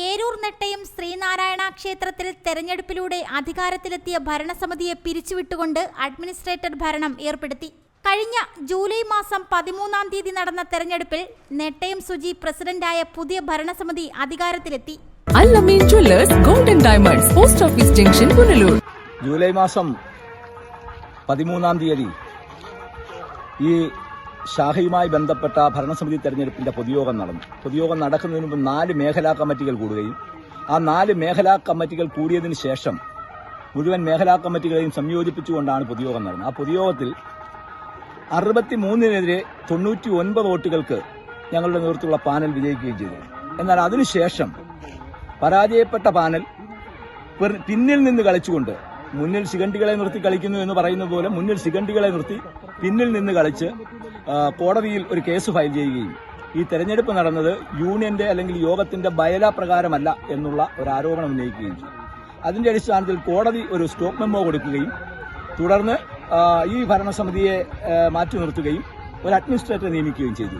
ഏരൂർ നെട്ടയം ശ്രീനാരായണ ക്ഷേത്രത്തിൽ തെരഞ്ഞെടുപ്പിലൂടെ അധികാരത്തിലെത്തിയ ഭരണസമിതിയെ പിരിച്ചുവിട്ടുകൊണ്ട് അഡ്മിനിസ്ട്രേറ്റർ ഭരണം ഏർപ്പെടുത്തി. കഴിഞ്ഞ ജൂലൈ മാസം പതിമൂന്നാം തീയതി നടന്ന തെരഞ്ഞെടുപ്പിൽ നെട്ടയം സുജി പ്രസിഡന്റായ പുതിയ ഭരണസമിതി അധികാരത്തിലെത്തി. Alameen jewellers golden diamonds post office junction Punalur. July മാസം പതിമൂന്നാം തീയതി ഈ ഷാഹയുമായി ബന്ധപ്പെട്ട ഭരണസമിതി തെരഞ്ഞെടുപ്പിന്റെ പൊതുയോഗം നടന്നു. പൊതുയോഗം നടക്കുന്നതിന് മുമ്പ് നാല് മേഖലാ കമ്മിറ്റികൾ കൂടുകയും ആ നാല് മേഖലാ കമ്മിറ്റികൾ കൂടിയതിനു ശേഷം മുഴുവൻ മേഖലാ കമ്മിറ്റികളെയും സംയോജിപ്പിച്ചുകൊണ്ടാണ് പൊതുയോഗം നടന്നത്. ആ പൊതുയോഗത്തിൽ അറുപത്തിമൂന്നിനെതിരെ തൊണ്ണൂറ്റി ഒൻപത് വോട്ടുകൾക്ക് ഞങ്ങളുടെ നേതൃത്വമുള്ള പാനൽ വിജയിക്കുകയും ചെയ്തു. എന്നാൽ അതിനുശേഷം പരാജയപ്പെട്ട പാനൽ പിന്നിൽ നിന്ന് കളിച്ചുകൊണ്ട് മുന്നിൽ ശിഖണ്ഡികളെ നിർത്തി കളിക്കുന്നു എന്ന് പറയുന്ന പോലെ മുന്നിൽ ശിഖണ്ഡികളെ നിർത്തി പിന്നിൽ നിന്ന് കളിച്ച് കോടതിയിൽ ഒരു കേസ് ഫയൽ ചെയ്യുകയും ഈ തെരഞ്ഞെടുപ്പ് നടന്നത് യൂണിയന്റെ അല്ലെങ്കിൽ യോഗത്തിന്റെ ബയല പ്രകാരമല്ല എന്നുള്ള ഒരു ആരോപണം ഉന്നയിക്കുകയും ചെയ്തു. അതിന്റെ അടിസ്ഥാനത്തിൽ കോടതി ഒരു സ്റ്റോപ്പ് മെമ്മോ കൊടുക്കുകയും തുടർന്ന് ഈ ഭരണസമിതിയെ മാറ്റി നിർത്തുകയും ഒരു അഡ്മിനിസ്ട്രേറ്ററെ നിയമിക്കുകയും ചെയ്തു.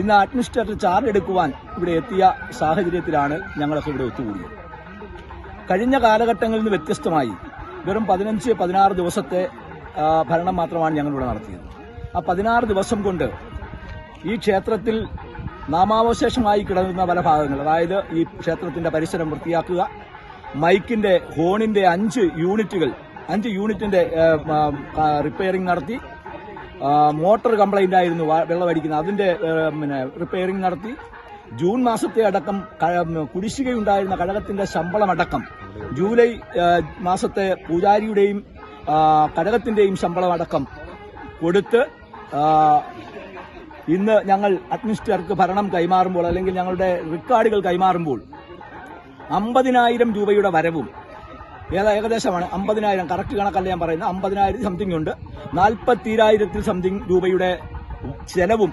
ഇന്ന് അഡ്മിനിസ്ട്രേറ്റർ ചാർജ് എടുക്കുവാൻ ഇവിടെ എത്തിയ സാഹചര്യത്തിലാണ് ഞങ്ങളൊക്കെ ഇവിടെ ഒത്തുകൂടിയത്. കഴിഞ്ഞ കാലഘട്ടങ്ങളിൽ നിന്ന് വ്യത്യസ്തമായി വെറും പതിനഞ്ച് പതിനാറ് ദിവസത്തെ ഭരണം മാത്രമാണ് ഞങ്ങളിവിടെ നടത്തിയത്. ആ പതിനാറ് ദിവസം കൊണ്ട് ഈ ക്ഷേത്രത്തിൽ നാമാവശേഷമായി കിടന്ന പല ഭാഗങ്ങൾ. അതായത് ഈ ക്ഷേത്രത്തിന്റെ പരിസരം വൃത്തിയാക്കുക മൈക്കിന്റെ ഹോണിന്റെ അഞ്ച് യൂണിറ്റുകൾ അഞ്ച് യൂണിറ്റിന്റെ റിപ്പയറിംഗ് നടത്തി മോട്ടർ കംപ്ലൈന്റ് ആയിരുന്നു വെള്ളം വെള്ളമടിക്കുന്നത്. അതിന്റെ പിന്നെ റിപ്പയറിംഗ് നടത്തി ജൂൺ മാസത്തെ അടക്കം കുടിശ്ശികയുണ്ടായിരുന്ന കഴകത്തിന്റെ ശമ്പളമടക്കം ജൂലൈ മാസത്തെ പൂജാരിയുടെയും കഴകത്തിന്റെയും ശമ്പളമടക്കം കൊടുത്ത് ആ, ഇന്ന് ഞങ്ങൾ അഡ്മിനിസ്ട്രേറ്റർക്ക് ഭരണം കൈമാറുമ്പോൾ അല്ലെങ്കിൽ ഞങ്ങളുടെ റെക്കോർഡുകൾ കൈമാറുമ്പോൾ അമ്പതിനായിരം രൂപയുടെ വരവും ഏതാ ഏകദേശമാണ് അമ്പതിനായിരം കറക്റ്റ് കണക്കല്ല ഞാൻ പറയുന്നത് അമ്പതിനായിരം സംതിങ് ഉണ്ട്. നാൽപ്പത്തിരായിരത്തിൽ സംതിങ് രൂപയുടെ ചെലവും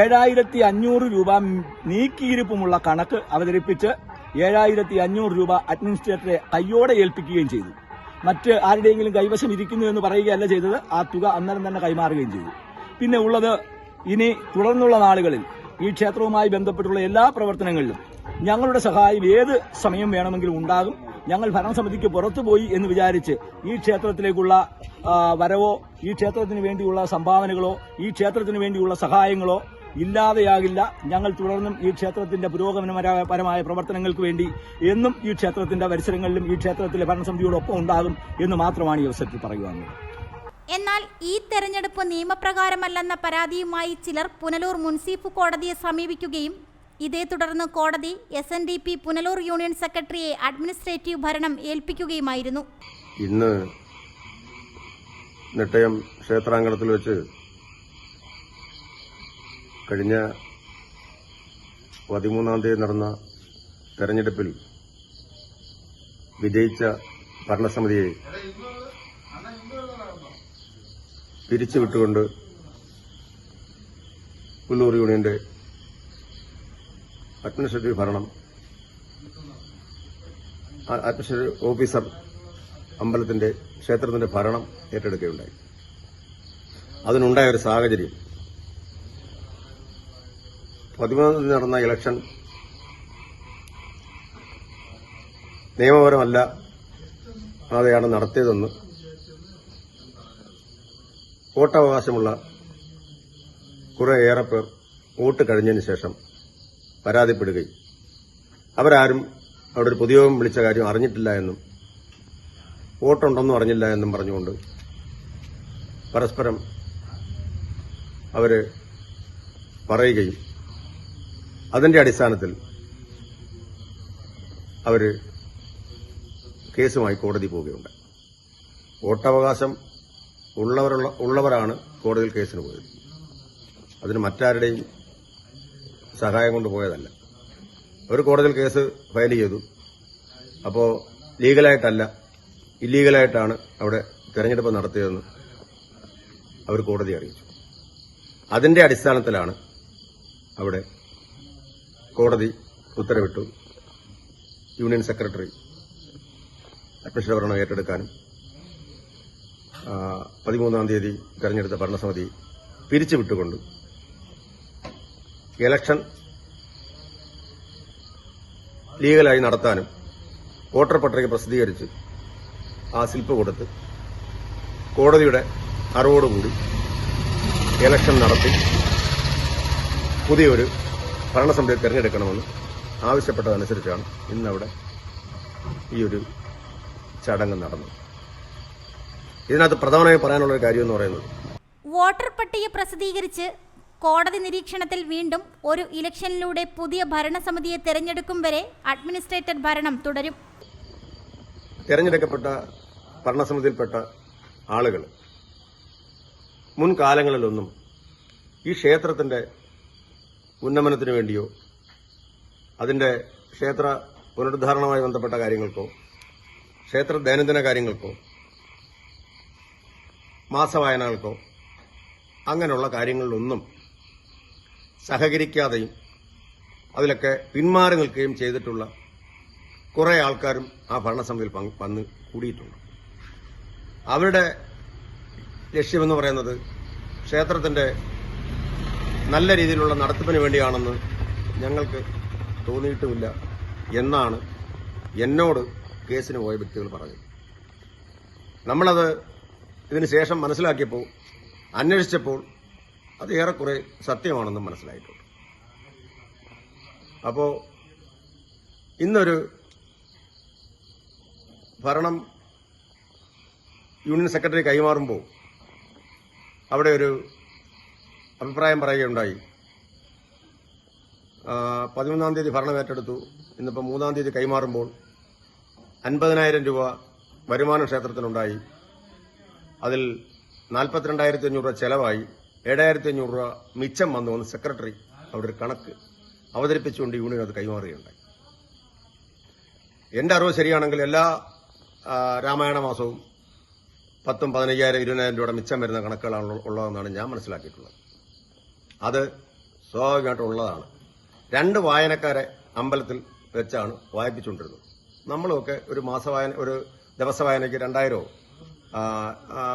ഏഴായിരത്തി അഞ്ഞൂറ് രൂപ നീക്കിയിരിപ്പുമുള്ള കണക്ക് അവതരിപ്പിച്ച് ഏഴായിരത്തി അഞ്ഞൂറ് രൂപ അഡ്മിനിസ്ട്രേറ്ററെ കയ്യോടെ ഏൽപ്പിക്കുകയും ചെയ്തു. മറ്റ് ആരുടെയെങ്കിലും കൈവശം ഇരിക്കുന്നു എന്ന് പറയുകയല്ല ചെയ്തത്. ആ തുക അന്നേരം തന്നെ കൈമാറുകയും ചെയ്തു. പിന്നെ ഉള്ളത് ഇനി തുടർന്നുള്ള നാളുകളിൽ ഈ ക്ഷേത്രവുമായി ബന്ധപ്പെട്ടുള്ള എല്ലാ പ്രവർത്തനങ്ങളിലും ഞങ്ങളുടെ സഹായം ഏത് സമയം വേണമെങ്കിലും ഉണ്ടാകും. ഞങ്ങൾ ഭരണസമിതിക്ക് പുറത്തുപോയി എന്ന് വിചാരിച്ച് ഈ ക്ഷേത്രത്തിലേക്കുള്ള വരവോ ഈ ക്ഷേത്രത്തിന് വേണ്ടിയുള്ള സംഭാവനകളോ ഈ ക്ഷേത്രത്തിന് വേണ്ടിയുള്ള സഹായങ്ങളോ ഇല്ലാതെയാകില്ല. ഞങ്ങൾ തുടർന്നും ഈ ക്ഷേത്രത്തിന്റെ പുരോഗമനപരമായ പ്രവർത്തനങ്ങൾക്ക് വേണ്ടി എന്നും ഈ ക്ഷേത്രത്തിന്റെ പരിസരങ്ങളിലും ഈ ക്ഷേത്രത്തിലെ ഭരണസമിതിയോടൊപ്പം ഉണ്ടാകും എന്ന് മാത്രമാണ് ഈ അവസരത്തിൽ പറയുവാനുള്ളത് എന്നാൽ ഈ തെരഞ്ഞെടുപ്പ് നിയമപ്രകാരമല്ലെന്ന പരാതിയുമായി ചിലർ പുനലൂർ മുൻസിഫ് കോടതിയെ സമീപിക്കുകയും ഇതേ തുടർന്ന് കോടതി S N D P Punalur union സെക്രട്ടറിയെ അഡ്മിനിസ്ട്രേറ്റീവ് ഭരണം ഏൽപ്പിക്കുകയുമായിരുന്നു. ഇന്ന് നെട്ടയം ക്ഷേത്രാങ്കണത്തിൽ വെച്ച് കഴിഞ്ഞ പതിമൂന്നാം തീയതി നടന്ന തെരഞ്ഞെടുപ്പിൽ വിജയിച്ച ഭരണസമിതിയെ പിരിച്ചുവിട്ടുകൊണ്ട് പുല്ലൂർ യൂണിയന്റെ അഡ്മിനിസ്ട്രേറ്റീവ് ഭരണം അഡ്മിനിസ്ട്രേറ്റീവ് ഓഫീസർ അമ്പലത്തിന്റെ ക്ഷേത്രത്തിന്റെ ഭരണം ഏറ്റെടുക്കുകയുണ്ടായി. അതിനുണ്ടായ ഒരു സാഹചര്യം പതിമൂന്നാം തീയതി നടന്ന ഇലക്ഷൻ നിയമപരമല്ല. അതെയാണ് നടത്തിയതെന്ന് വോട്ടവകാശമുള്ള ഏറെ പേർ വോട്ട് കഴിഞ്ഞതിന് ശേഷം പരാതിപ്പെടുകയും അവരാരും അവിടെ ഒരു പൊതുയോഗം വിളിച്ച കാര്യം അറിഞ്ഞിട്ടില്ല എന്നും വോട്ടുണ്ടെന്നും അറിഞ്ഞില്ല എന്നും പറഞ്ഞുകൊണ്ട് പരസ്പരം അവർ പറയുകയും അതിന്റെ അടിസ്ഥാനത്തിൽ അവർ കേസുമായി കോടതി പോവുകയുണ്ട് വോട്ടവകാശം ഉള്ളവരാണ് കോടതിയിൽ കേസിന് പോയത്. അതിന് മറ്റാരുടെയും സഹായം കൊണ്ട് പോയതല്ല. അവർ കോടതിയിൽ കേസ് ഫയൽ ചെയ്തു. അപ്പോൾ ലീഗലായിട്ടല്ല ഇല്ലീഗലായിട്ടാണ് അവിടെ തെരഞ്ഞെടുപ്പ് നടത്തിയതെന്ന് അവർ കോടതി അറിയിച്ചു. അതിന്റെ അടിസ്ഥാനത്തിലാണ് അവിടെ കോടതി ഉത്തരവിട്ടു. യൂണിയൻ സെക്രട്ടറി അഡ്മിഷൻ ഭരണം ഏറ്റെടുക്കാനും പതിമൂന്നാം തീയതി തെരഞ്ഞെടുത്ത ഭരണസമിതി പിരിച്ചുവിട്ടുകൊണ്ട്. ഇലക്ഷൻ ലീഗലായി നടത്താനും വോട്ടർ പട്ടിക പ്രസിദ്ധീകരിച്ച് ആ സ്ലിപ്പ് കൊടുത്ത് കോടതിയുടെ അറിവോടുകൂടി ഇലക്ഷൻ നടത്തി പുതിയൊരു ഭരണസമിതിയെ തിരഞ്ഞെടുക്കണമെന്ന് ആവശ്യപ്പെട്ടതനുസരിച്ചാണ് ഇന്നവിടെ ഈ ഒരു ചടങ്ങ് നടന്നത്. ഇതിനകത്ത് പ്രധാനമായി പറയാനുള്ള ഒരു കാര്യം എന്ന് പറയുന്നത് വോട്ടർ പട്ടിക പ്രസിദ്ധീകരിച്ച് കോടതി നിരീക്ഷണത്തിൽ വീണ്ടും ഒരു ഇലക്ഷനിലൂടെ പുതിയ ഭരണസമിതിയെ തെരഞ്ഞെടുക്കും വരെ അഡ്മിനിസ്ട്രേറ്റഡ് ഭരണം തുടരും. തെരഞ്ഞെടുക്കപ്പെട്ട ഭരണസമിതിയിൽപ്പെട്ട ആളുകൾ മുൻകാലങ്ങളിലൊന്നും ഈ ക്ഷേത്രത്തിന്റെ ഉന്നമനത്തിന് വേണ്ടിയോ? അതിന്റെ ക്ഷേത്ര പുനരുദ്ധാരണവുമായി ബന്ധപ്പെട്ട കാര്യങ്ങൾക്കോ? ക്ഷേത്ര ദൈനംദിന കാര്യങ്ങൾക്കോ? മാസവായനകൾക്കോ? അങ്ങനെയുള്ള കാര്യങ്ങളിലൊന്നും സഹകരിക്കാതെയും അതിലൊക്കെ പിന്മാറി നിൽക്കുകയും ചെയ്തിട്ടുള്ള കുറേ ആൾക്കാരും ആ ഭരണസമിതിയിൽ വന്ന് കൂടിയിട്ടുണ്ട്. അവരുടെ ലക്ഷ്യമെന്ന് പറയുന്നത് ക്ഷേത്രത്തിന്റെ നല്ല രീതിയിലുള്ള നടത്തിപ്പിന് വേണ്ടിയാണെന്ന് ഞങ്ങൾക്ക് തോന്നിയിട്ടുമില്ല എന്നാണ് എന്നോട് കേസിന് പോയ വ്യക്തികൾ പറഞ്ഞത്. നമ്മളത് ഇതിന് ശേഷം മനസ്സിലാക്കിയപ്പോൾ അന്വേഷിച്ചപ്പോൾ അത് ഏറെക്കുറെ സത്യമാണെന്ന് മനസ്സിലായിട്ടുണ്ട്. അപ്പോൾ ഇന്നൊരു ഭരണം യൂണിയൻ സെക്രട്ടറി കൈമാറുമ്പോൾ അവിടെ ഒരു അഭിപ്രായം പറയുകയുണ്ടായി. പതിമൂന്നാം തീയതി ഭരണം ഏറ്റെടുത്തു. ഇന്നിപ്പോൾ മൂന്നാം തീയതി കൈമാറുമ്പോൾ അൻപതിനായിരം രൂപ വരുമാന ക്ഷേത്രത്തിനുണ്ടായി. അതിൽ നാൽപ്പത്തിരണ്ടായിരത്തി അഞ്ഞൂറ് രൂപ ചെലവായി. ഏഴായിരത്തി അഞ്ഞൂറ് രൂപ മിച്ചം വന്നു എന്ന് സെക്രട്ടറി അവിടെ ഒരു കണക്ക് അവതരിപ്പിച്ചുകൊണ്ട് യൂണിയൻ അത് കൈമാറുകയുണ്ടായി. എന്റെ അറിവ് ശരിയാണെങ്കിൽ എല്ലാ രാമായണ മാസവും പത്തും പതിനയ്യായിരം ഇരുപതിനായിരം രൂപയുടെ മിച്ചം വരുന്ന കണക്കുകളാണ് ഉള്ളതെന്നാണ് ഞാൻ മനസ്സിലാക്കിയിട്ടുള്ളത്. അത് സ്വാഭാവികമായിട്ടുള്ളതാണ്. രണ്ട് വായനക്കാരെ അമ്പലത്തിൽ വെച്ചാണ് വായിപ്പിച്ചുകൊണ്ടിരുന്നത്. നമ്മളൊക്കെ ഒരു മാസവായന ഒരു ദിവസ വായനയ്ക്ക് രണ്ടായിരമോ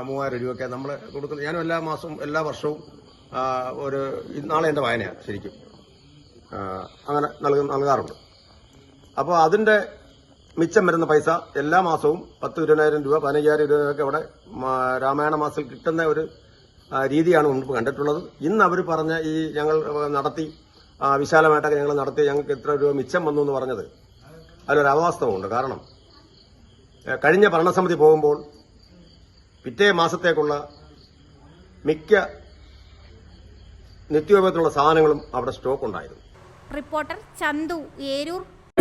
മൂവായിരം രൂപയൊക്കെ നമ്മൾ കൊടുക്കുന്നത് ഞാനും എല്ലാ മാസവും എല്ലാ വർഷവും ഒരു നാളെ എന്റെ വായനയാണ് ശരിക്കും. അങ്ങനെ നൽകു നൽകാറുണ്ട്. അപ്പോൾ അതിന്റെ മിച്ചം വരുന്ന പൈസ എല്ലാ മാസവും പത്ത് ഇരുപതിനായിരം രൂപ പതിനയ്യായിരം രൂപയൊക്കെ അവിടെ രാമായണ മാസത്തിൽ കിട്ടുന്ന ഒരു രീതിയാണ് മുൻപ് കണ്ടിട്ടുള്ളത്. ഇന്ന് അവർ പറഞ്ഞ ഈ ഞങ്ങൾ നടത്തി വിശാലമായിട്ടൊക്കെ ഞങ്ങൾ നടത്തി ഞങ്ങൾക്ക് എത്ര രൂപ മിച്ചം വന്നു എന്ന് പറഞ്ഞത് അതിലൊരു അവാസ്തവമുണ്ട് കാരണം കഴിഞ്ഞ ഭരണസമിതി പോകുമ്പോൾ പിറ്റേ മാസത്തേക്കുള്ള മിക്ക നിത്യോപയോഗത്തിനുള്ള സാധനങ്ങളും അവിടെ സ്റ്റോക്ക് ഉണ്ടായിരുന്നു റിപ്പോർട്ടർ ചന്തു ഏരൂർ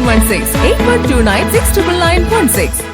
716 8129 69916.